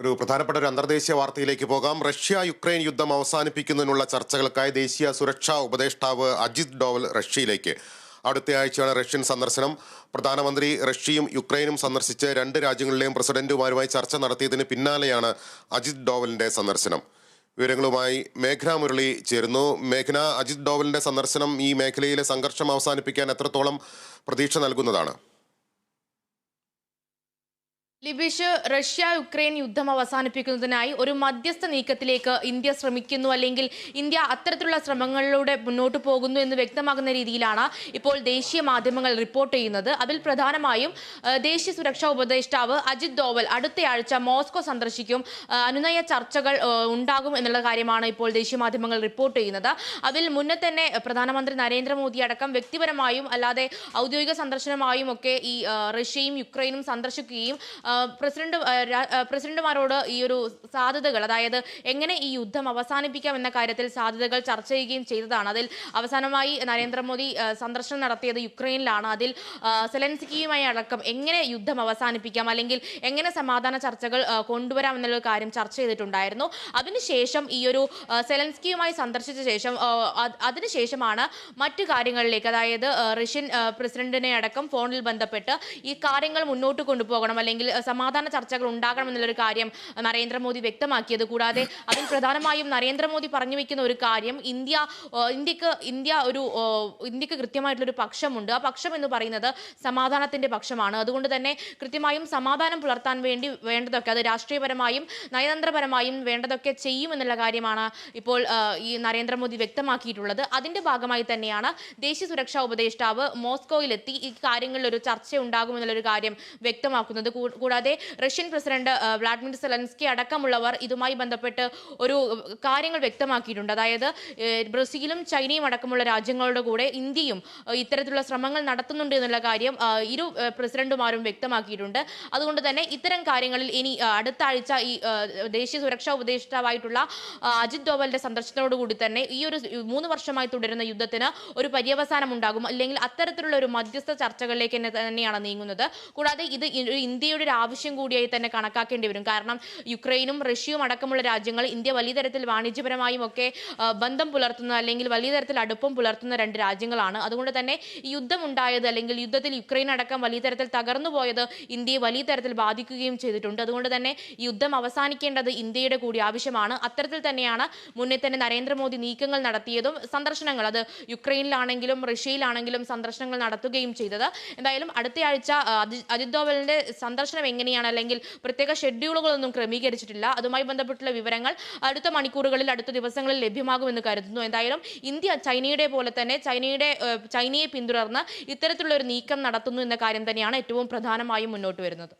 ഒരു പ്രധാനപ്പെട്ട ഒരു അന്തർദേശീയ വാർത്തയിലേക്ക് പോകാം. റഷ്യ യുക്രൈൻ യുദ്ധം അവസാനിപ്പിക്കുന്നതിനുള്ള ചർച്ചകൾക്കായി ദേശീയ സുരക്ഷാ ഉപദേഷ്ടാവ് അജിത് ഡോവൽ റഷ്യയിലേക്ക്. അടുത്ത ആഴ്ചയാണ് റഷ്യൻ സന്ദർശനം. പ്രധാനമന്ത്രി റഷ്യയും യുക്രൈനും സന്ദർശിച്ച് രണ്ട് രാജ്യങ്ങളിലെയും പ്രസിഡന്റുമാരുമായി ചർച്ച നടത്തിയതിന് പിന്നാലെയാണ് അജിത് ഡോവലിന്റെ സന്ദർശനം. വിവരങ്ങളുമായി മേഘന മുരളി ചേരുന്നു. മേഘന അജിത് ഡോവലിന്റെ സന്ദർശനം ഈ മേഖലയിലെ സംഘർഷം അവസാനിപ്പിക്കാൻ എത്രത്തോളം പ്രതീക്ഷ നൽകുന്നതാണ്? ലിബിഷ് റഷ്യ യുക്രൈൻ യുദ്ധം അവസാനിപ്പിക്കുന്നതിനായി ഒരു മധ്യസ്ഥ നീക്കത്തിലേക്ക് ഇന്ത്യ ശ്രമിക്കുന്നു അല്ലെങ്കിൽ ഇന്ത്യ അത്തരത്തിലുള്ള ശ്രമങ്ങളിലൂടെ മുന്നോട്ട് പോകുന്നു എന്ന് വ്യക്തമാകുന്ന രീതിയിലാണ് ഇപ്പോൾ ദേശീയ മാധ്യമങ്ങൾ റിപ്പോർട്ട് ചെയ്യുന്നത്. അതിൽ പ്രധാനമായും ദേശീയ സുരക്ഷാ ഉപദേഷ്ടാവ് അജിത് ദോവൽ അടുത്തയാഴ്ച മോസ്കോ സന്ദർശിക്കും. അനുനയ ചർച്ചകൾ ഉണ്ടാകും എന്നുള്ള കാര്യമാണ് ഇപ്പോൾ ദേശീയ മാധ്യമങ്ങൾ റിപ്പോർട്ട് ചെയ്യുന്നത്. അതിൽ മുന്നേ തന്നെ പ്രധാനമന്ത്രി നരേന്ദ്രമോദി അടക്കം വ്യക്തിപരമായും അല്ലാതെ ഔദ്യോഗിക സന്ദർശനമായും ഒക്കെ ഈ റഷ്യയും യുക്രൈനും സന്ദർശിക്കുകയും പ്രസിഡന്റ് പ്രസിഡന്റുമാരോട് ഈ ഒരു സാധ്യതകൾ അതായത് എങ്ങനെ ഈ യുദ്ധം അവസാനിപ്പിക്കാം എന്ന കാര്യത്തിൽ സാധ്യതകൾ ചർച്ച ചെയ്യുകയും ചെയ്തതാണ്. അതിൽ അവസാനമായി നരേന്ദ്രമോദി സന്ദർശനം നടത്തിയത് യുക്രൈനിലാണ്. അതിൽ സെലൻസ്കിയുമായി അടക്കം എങ്ങനെ യുദ്ധം അവസാനിപ്പിക്കാം അല്ലെങ്കിൽ എങ്ങനെ സമാധാന ചർച്ചകൾ കൊണ്ടുവരാം എന്നുള്ള കാര്യം ചർച്ച ചെയ്തിട്ടുണ്ടായിരുന്നു. അതിനുശേഷം ഈ ഒരു സെലൻസ്കിയുമായി സന്ദർശിച്ച ശേഷം അതിനുശേഷമാണ് മറ്റു കാര്യങ്ങളിലേക്ക് അതായത് റഷ്യൻ പ്രസിഡന്റിനെ അടക്കം ഫോണിൽ ബന്ധപ്പെട്ട് ഈ കാര്യങ്ങൾ മുന്നോട്ട് കൊണ്ടുപോകണം അല്ലെങ്കിൽ സമാധാന ചർച്ചകൾ ഉണ്ടാകണം എന്നുള്ളൊരു കാര്യം നരേന്ദ്രമോദി വ്യക്തമാക്കിയത്. കൂടാതെ അതിൽ പ്രധാനമായും നരേന്ദ്രമോദി പറഞ്ഞു വെക്കുന്ന ഒരു കാര്യം ഇന്ത്യ ഇന്ത്യയ്ക്ക് ഇന്ത്യ ഒരു ഇന്ത്യയ്ക്ക് കൃത്യമായിട്ടുള്ളൊരു പക്ഷമുണ്ട്. ആ പക്ഷം എന്ന് പറയുന്നത് സമാധാനത്തിന്റെ പക്ഷമാണ്. അതുകൊണ്ട് തന്നെ കൃത്യമായും സമാധാനം പുലർത്താൻ വേണ്ടി വേണ്ടതൊക്കെ അത് രാഷ്ട്രീയപരമായും നയതന്ത്രപരമായും വേണ്ടതൊക്കെ ചെയ്യും എന്നുള്ള കാര്യമാണ് ഇപ്പോൾ ഈ നരേന്ദ്രമോദി വ്യക്തമാക്കിയിട്ടുള്ളത്. അതിന്റെ ഭാഗമായി തന്നെയാണ് ദേശീയ സുരക്ഷാ ഉപദേഷ്ടാവ് മോസ്കോയിലെത്തി ഈ കാര്യങ്ങളിൽ ഒരു ചർച്ച ഉണ്ടാകുമെന്നുള്ളൊരു കാര്യം വ്യക്തമാക്കുന്നത്. കൂടാതെ റഷ്യൻ പ്രസിഡന്റ് വ്ളാഡിമിർ സെലൻസ്കി അടക്കമുള്ളവർ ഇതുമായി ബന്ധപ്പെട്ട് ഒരു കാര്യങ്ങൾ വ്യക്തമാക്കിയിട്ടുണ്ട്. അതായത് ബ്രസീലും ചൈനയും അടക്കമുള്ള രാജ്യങ്ങളുടെ കൂടെ ഇന്ത്യയും ഇത്തരത്തിലുള്ള ശ്രമങ്ങൾ നടത്തുന്നുണ്ട് എന്നുള്ള കാര്യം ഇരു പ്രസിഡന്റുമാരും വ്യക്തമാക്കിയിട്ടുണ്ട്. അതുകൊണ്ട് തന്നെ ഇത്തരം കാര്യങ്ങളിൽ ഇനി അടുത്ത ആഴ്ച ഈ ദേശീയ സുരക്ഷാ ഉപദേഷ്ടാവായിട്ടുള്ള അജിത് ഡോവലിന്റെ സന്ദർശനത്തോടുകൂടി തന്നെ ഈ ഒരു മൂന്ന് വർഷമായി തുടരുന്ന യുദ്ധത്തിന് ഒരു പര്യവസാനം ഉണ്ടാകും അല്ലെങ്കിൽ അത്തരത്തിലുള്ള ഒരു മധ്യസ്ഥ ചർച്ചകളിലേക്ക് തന്നെ തന്നെയാണ് നീങ്ങുന്നത്. കൂടാതെ ഇത് ഇന്ത്യയുടെ ഒരു ആവശ്യം കൂടിയായി തന്നെ കണക്കാക്കേണ്ടി വരും. കാരണം യുക്രൈനും റഷ്യയും അടക്കമുള്ള രാജ്യങ്ങൾ ഇന്ത്യ വലിയ തരത്തിൽ വാണിജ്യപരമായും ഒക്കെ ബന്ധം പുലർത്തുന്ന അല്ലെങ്കിൽ വലിയ തരത്തിൽ അടുപ്പം പുലർത്തുന്ന രണ്ട് രാജ്യങ്ങളാണ്. അതുകൊണ്ട് തന്നെ യുദ്ധം ഉണ്ടായത് അല്ലെങ്കിൽ യുദ്ധത്തിൽ യുക്രൈൻ അടക്കം വലിയ തരത്തിൽ തകർന്നു പോയത് ഇന്ത്യയെ വലിയ തരത്തിൽ ബാധിക്കുകയും ചെയ്തിട്ടുണ്ട്. അതുകൊണ്ട് തന്നെ യുദ്ധം അവസാനിക്കേണ്ടത് ഇന്ത്യയുടെ കൂടി ആവശ്യമാണ്. അത്തരത്തിൽ തന്നെയാണ് മുന്നേ തന്നെ നരേന്ദ്രമോദി നീക്കങ്ങൾ നടത്തിയതും സന്ദർശനങ്ങൾ അത് യുക്രൈനിലാണെങ്കിലും റഷ്യയിലാണെങ്കിലും സന്ദർശനങ്ങൾ നടത്തുകയും ചെയ്തത്. എന്തായാലും അടുത്തയാഴ്ച അജിത് ഡോവലിന്റെ സന്ദർശനം എങ്ങനെയാണ്? അല്ലെങ്കിൽ പ്രത്യേക ഷെഡ്യൂളുകളൊന്നും ക്രമീകരിച്ചിട്ടില്ല. അതുമായി ബന്ധപ്പെട്ടുള്ള വിവരങ്ങൾ അടുത്ത മണിക്കൂറുകളിൽ അടുത്ത ദിവസങ്ങളിൽ ലഭ്യമാകുമെന്ന് കരുതുന്നു. എന്തായാലും ഇന്ത്യ ചൈനയുടെ പോലെ തന്നെ ചൈനയുടെ ചൈനയെ പിന്തുടർന്ന് ഇത്തരത്തിലുള്ള ഒരു നീക്കം നടത്തുന്നു എന്ന കാര്യം തന്നെയാണ് ഏറ്റവും പ്രധാനമായും മുന്നോട്ട് വരുന്നത്.